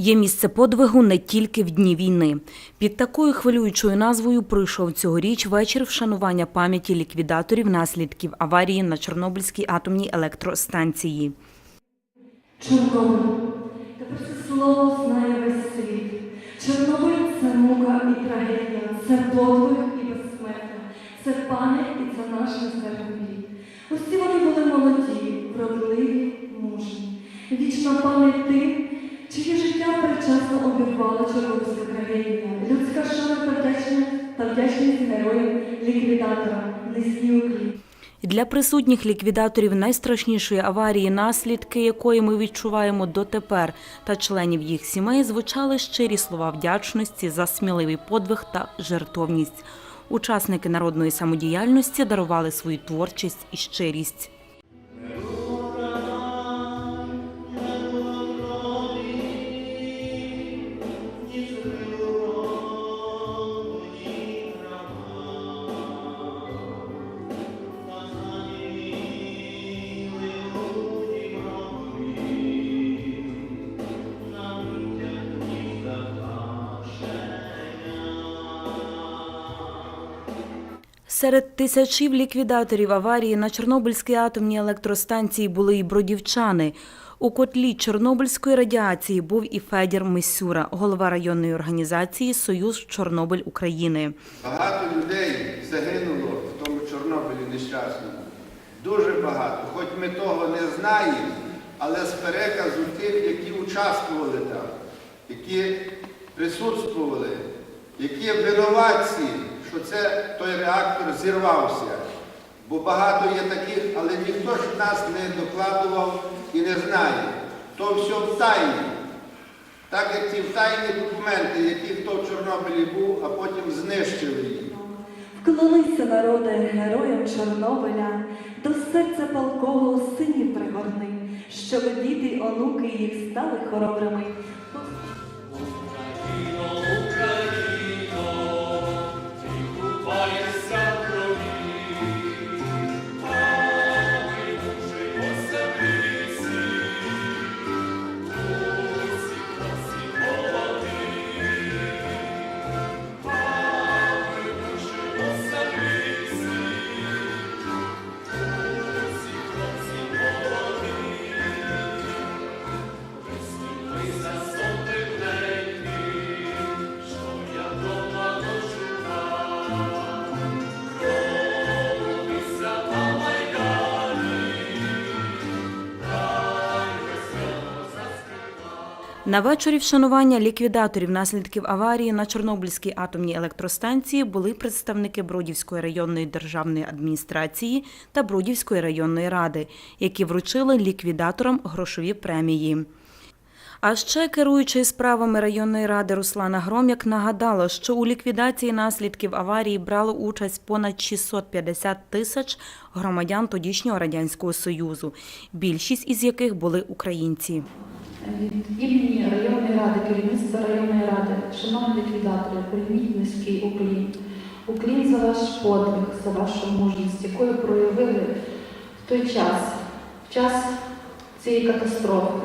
Є місце подвигу не тільки в дні війни. Під такою хвилюючою назвою пройшов цьогоріч вечір вшанування пам'яті ліквідаторів наслідків аварії на Чорнобильській атомній електростанції. Чорнобиль. Тепер це слово знає весь світ. Чорнобиль це мука і трагедія, це подвиг і безсмертя, це пам'ять і це наш нестерпний. Усі вони були молоді, вродливі, мужні. Вічна пам'ять тим, передчасно обірвала Чорнобильська трагедія. Людська шана та вдячність героям, ліквідаторам, низький уклін. Для присутніх ліквідаторів найстрашнішої аварії, наслідки якої ми відчуваємо дотепер, та членів їх сімей звучали щирі слова вдячності за сміливий подвиг та жертовність. Учасники народної самодіяльності дарували свою творчість і щирість. Серед тисячів ліквідаторів аварії на Чорнобильській атомній електростанції були і бродівчани. У котлі Чорнобильської радіації був і Федір Мисюра, голова районної організації Союз Чорнобиль України. Багато людей загинуло в тому Чорнобилі нещасному. Дуже багато. Хоч ми того не знаємо, але з переказу тих, які участвували там, які присутствували, які винуватці, що це той реактор зірвався. Бо багато є таких, але ніхто ж нас не докладував і не знає. То все в тайні. Так як ці тайні документи, які хто в Чорнобилі був, а потім знищили їх. Вклонися, народе, героям Чорнобиля, до серця палкого синів пригорни, щоб діти й онуки їх стали хоробрими. На вечорі вшанування ліквідаторів наслідків аварії на Чорнобильській атомній електростанції були представники Бродівської районної державної адміністрації та Бродівської районної ради, які вручили ліквідаторам грошові премії. А ще керуючий справами районної ради Руслана Гром'як нагадала, що у ліквідації наслідків аварії брало участь понад 650 тисяч громадян тодішнього радянського союзу, більшість із яких були українці. Від імені районної ради, керівництва районної ради, шановні ліквідатори, прийміть низький уклін. Уклін за ваш подвиг, за вашу мужність, якою проявили в той час, в час цієї катастрофи,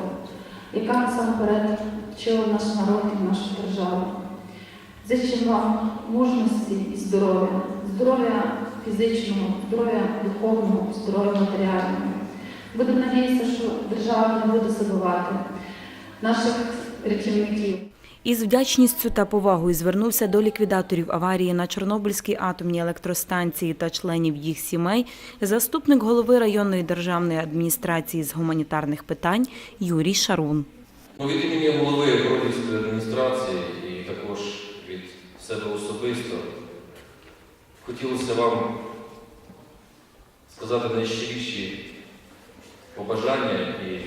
яка насамперед вчила наш народ і нашу державу. Зичим вам мужності і здоров'я, здоров'я фізичного, здоров'я духовного, здоров'я матеріального. Будемо надіятися, що держава не буде забувати наших рятівників. Із вдячністю та повагою звернувся до ліквідаторів аварії на Чорнобильській атомній електростанції та членів їх сімей заступник голови районної державної адміністрації з гуманітарних питань Юрій Шарун. Ну, від імені голови Бродівської адміністрації і також від себе особисто хотілося вам сказати найщиріші побажання і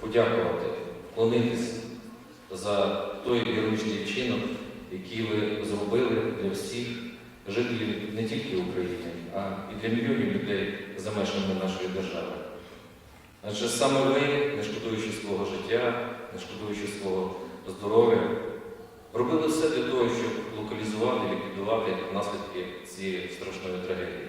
подякувати, вклонитись за той героїчний вчинок, який ви зробили для всіх жителів не тільки України, а і для мільйонів людей за межами нашої держави. Адже саме ви, не шкодуючи свого життя, не шкодуючи свого здоров'я, робили все для того, щоб локалізувати, ліквідувати наслідки цієї страшної трагедії.